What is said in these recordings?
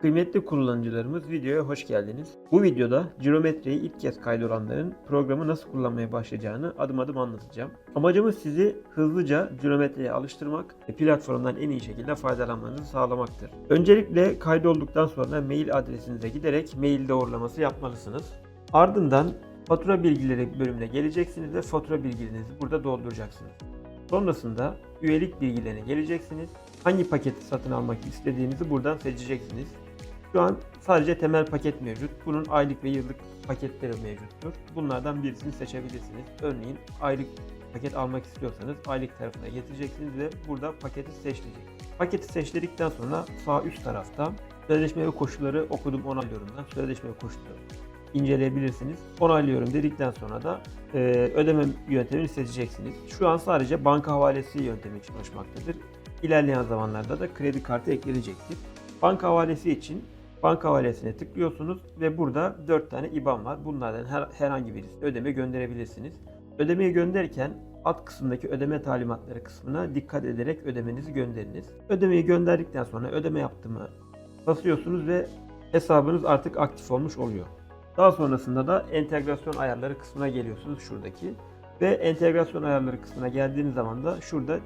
Kıymetli kullanıcılarımız videoya hoş geldiniz. Bu videoda Geometri'yi ilk kez kaydolanların programı nasıl kullanmaya başlayacağını adım adım anlatacağım. Amacımız sizi hızlıca Geometri'ye alıştırmak ve platformdan en iyi şekilde faydalanmanızı sağlamaktır. Öncelikle kaydolduktan sonra mail adresinize giderek mail doğrulaması yapmalısınız. Ardından fatura bilgileri bölümüne geleceksiniz ve fatura bilgilerinizi burada dolduracaksınız. Sonrasında üyelik bilgilerine geleceksiniz. Hangi paketi satın almak istediğinizi buradan seçeceksiniz. Şu an sadece temel paket mevcut. Bunun aylık ve yıllık paketleri mevcuttur. Bunlardan birisini seçebilirsiniz. Örneğin aylık paket almak istiyorsanız aylık tarafına getireceksiniz ve burada paketi seçecek. Paketi seçtikten sonra sağ üst tarafta sözleşme ve koşulları okudum onaylıyorum ben. Sözleşme ve koşulları inceleyebilirsiniz. Onaylıyorum dedikten sonra da e, ödeme yöntemini seçeceksiniz. Şu an sadece banka havalesi yöntemi çalışmaktadır. İlerleyen zamanlarda da kredi kartı eklenecektir. Banka havalesi için banka havalesine tıklıyorsunuz ve burada 4 tane IBAN var. Bunlardan her, herhangi birisi ödeme gönderebilirsiniz. Ödemeyi gönderirken alt kısımdaki ödeme talimatları kısmına dikkat ederek ödemenizi gönderiniz. Ödemeyi gönderdikten sonra ödeme yaptığımı basıyorsunuz ve hesabınız artık aktif olmuş oluyor. Daha sonrasında da entegrasyon ayarları kısmına geliyorsunuz şuradaki. Ve entegrasyon ayarları kısmına geldiğiniz zaman da şurada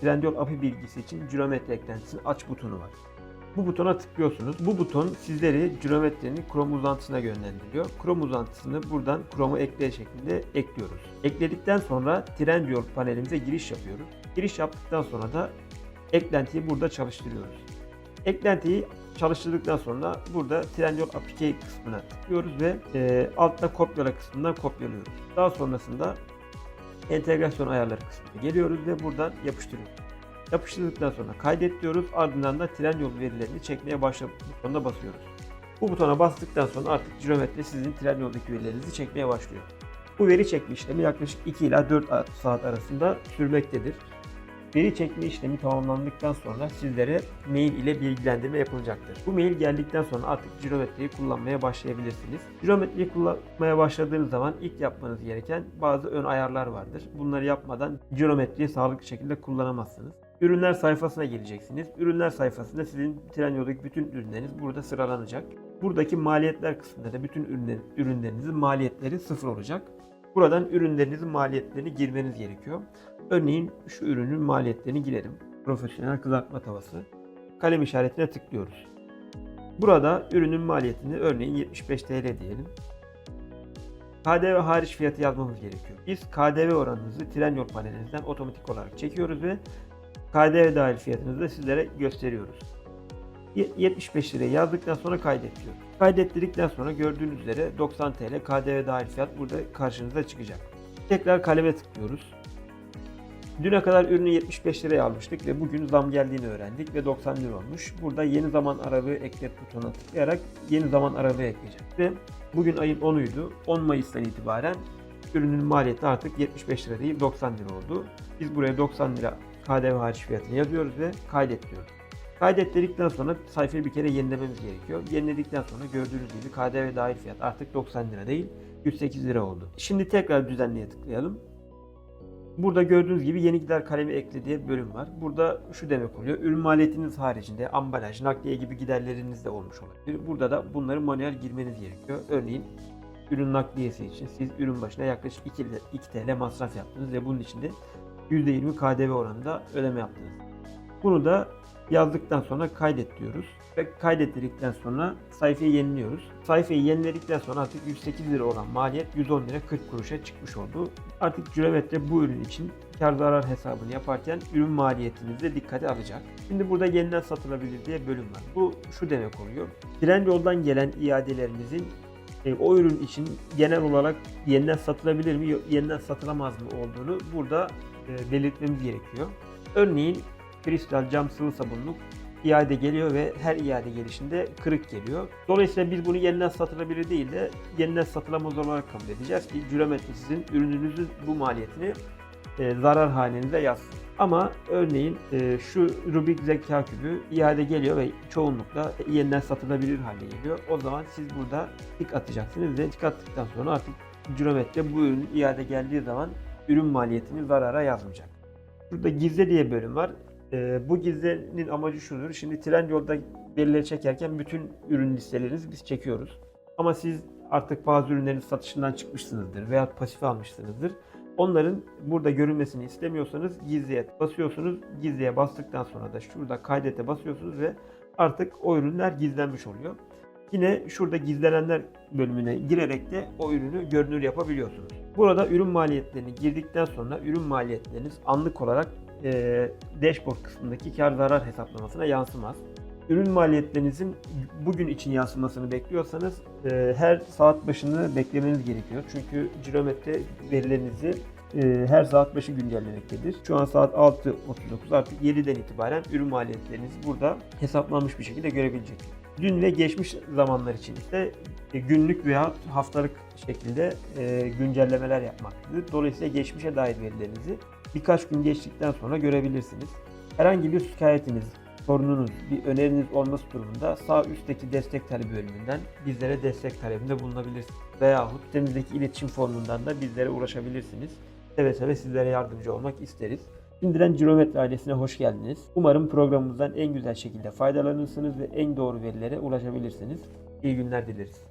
Trendyol API bilgisi için Geometri eklentisinin aç butonu var. Bu butona tıklıyorsunuz. Bu buton sizleri Geometri'nin Chrome uzantısına yönlendiriyor. Chrome uzantısını buradan Chrome'u ekle şeklinde ekliyoruz. Ekledikten sonra Trendyol panelimize giriş yapıyoruz. Giriş yaptıktan sonra da eklentiyi burada çalıştırıyoruz. Eklentiyi çalıştırdıktan sonra burada Trendyol API kısmına tıklıyoruz ve e, altta kopyala kısmından kopyalıyoruz. Daha sonrasında entegrasyon ayarları kısmına geliyoruz ve buradan yapıştırıyoruz. Yapıştırdıktan sonra kaydet diyoruz. Ardından da Trendyol verilerini çekmeye başla butonuna basıyoruz. Bu butona bastıktan sonra artık Geometri sizin Trendyol'daki verilerinizi çekmeye başlıyor. Bu veri çekme işlemi yaklaşık 2 ila 4 saat arasında sürmektedir. Veri çekme işlemi tamamlandıktan sonra sizlere mail ile bilgilendirme yapılacaktır. Bu mail geldikten sonra artık Geometri'yi kullanmaya başlayabilirsiniz. Geometri'yi kullanmaya başladığınız zaman ilk yapmanız gereken bazı ön ayarlar vardır. Bunları yapmadan Geometri'yi sağlıklı şekilde kullanamazsınız. Ürünler sayfasına geleceksiniz. Ürünler sayfasında sizin Trendyol'daki bütün ürünleriniz burada sıralanacak. Buradaki maliyetler kısmında da bütün ürünler, ürünlerinizin maliyetleri sıfır olacak. Buradan ürünlerinizin maliyetlerini girmeniz gerekiyor. Örneğin şu ürünün maliyetlerini girelim. Profesyonel kızartma tavası. Kalem işaretine tıklıyoruz. Burada ürünün maliyetini örneğin 75 TL diyelim. KDV hariç fiyatı yazmamız gerekiyor. Biz KDV oranınızı Trendyol panelinizden otomatik olarak çekiyoruz ve KDV dahil fiyatınızı da sizlere gösteriyoruz. 75 liraya yazdıktan sonra kaydet diyor. Kaydettirdikten sonra gördüğünüz üzere 90 TL KDV dahil fiyat burada karşınıza çıkacak. Tekrar kaleme tıklıyoruz. Düne kadar ürünü 75 liraya almıştık ve bugün zam geldiğini öğrendik ve 90 lira olmuş. Burada yeni zaman aralığı eklet butonuna tıklayarak yeni zaman aralığı ekleyeceğim. Ve bugün ayın 10'uydu. 10 Mayıs'tan itibaren ürünün maliyeti artık 75 lira değil 90 lira oldu. Biz buraya 90 lira KDV hariç fiyatını yazıyoruz ve kaydet diyoruz. Kaydet dedikten sonra sayfayı bir kere yenilememiz gerekiyor. Yeniledikten sonra gördüğünüz gibi KDV dahil fiyat artık 90 lira değil 108 lira oldu. Şimdi tekrar düzenleye tıklayalım. Burada gördüğünüz gibi yeni gider kalemi ekle diye bir bölüm var. Burada şu demek oluyor. Ürün maliyetiniz haricinde ambalaj, nakliye gibi giderleriniz de olmuş olabilir. Burada da bunları manuel girmeniz gerekiyor. Örneğin ürün nakliyesi için siz ürün başına yaklaşık 2, 2 TL masraf yaptınız ve bunun için de %20 KDV oranında ödeme yaptınız. Bunu da yazdıktan sonra kaydet diyoruz. Ve kaydettirdikten sonra sayfayı yeniliyoruz. Sayfayı yeniledikten sonra artık 108 lira olan maliyet 110 lira 40 kuruşa çıkmış oldu. Artık Geometri bu ürün için kar zarar hesabını yaparken ürün maliyetinizi de dikkate alacak. Şimdi burada yeniden satılabilir diye bölüm var. Bu şu demek oluyor. Trendyol'dan gelen iadelerimizin e, o ürün için genel olarak yeniden satılabilir mi, yeniden satılamaz mı olduğunu burada e, belirtmemiz gerekiyor. Örneğin kristal cam sıvı sabunluk iade geliyor ve her iade gelişinde kırık geliyor. Dolayısıyla biz bunu yeniden satılabilir değil de yeniden satılamaz olarak kabul edeceğiz ki Geometri sizin ürününüzün bu maliyetini e, zarar halinde yazsın. Ama örneğin e, şu Rubik zeka kübü iade geliyor ve çoğunlukla yeniden satılabilir hale geliyor. O zaman siz burada tik atacaksınız ve tik attıktan sonra artık Geometri bu ürün iade geldiği zaman ürün maliyetini zarara yazmayacak. Burada gizle diye bölüm var. Ee, bu gizlenin amacı şudur. Şimdi Trendyol'da verileri çekerken bütün ürün listelerinizi biz çekiyoruz. Ama siz artık bazı ürünlerin satışından çıkmışsınızdır veya pasif almışsınızdır. Onların burada görünmesini istemiyorsanız gizliye basıyorsunuz. Gizliye bastıktan sonra da şurada kaydete basıyorsunuz ve artık o ürünler gizlenmiş oluyor. Yine şurada gizlenenler bölümüne girerek de o ürünü görünür yapabiliyorsunuz. Burada ürün maliyetlerini girdikten sonra ürün maliyetleriniz anlık olarak e, dashboard kısmındaki kar zarar hesaplamasına yansımaz. Ürün maliyetlerinizin bugün için yansımasını bekliyorsanız e, her saat başını beklemeniz gerekiyor. Çünkü cirometre verilerinizi e, her saat başı güncellemektedir. Şu an saat 6.39 artık 7'den itibaren ürün maliyetlerinizi burada hesaplanmış bir şekilde görebileceksiniz. Dün ve geçmiş zamanlar için ise e, günlük veya haftalık şekilde e, güncellemeler yapmaktadır. Dolayısıyla geçmişe dair verilerinizi birkaç gün geçtikten sonra görebilirsiniz. Herhangi bir şikayetiniz, sorununuz, bir öneriniz olması durumunda sağ üstteki destek talebi bölümünden bizlere destek talebinde bulunabilirsiniz. Veyahut sitemizdeki iletişim formundan da bizlere ulaşabilirsiniz. Seve seve sizlere yardımcı olmak isteriz. Şimdiden Cirometre ailesine hoş geldiniz. Umarım programımızdan en güzel şekilde faydalanırsınız ve en doğru verilere ulaşabilirsiniz. İyi günler dileriz.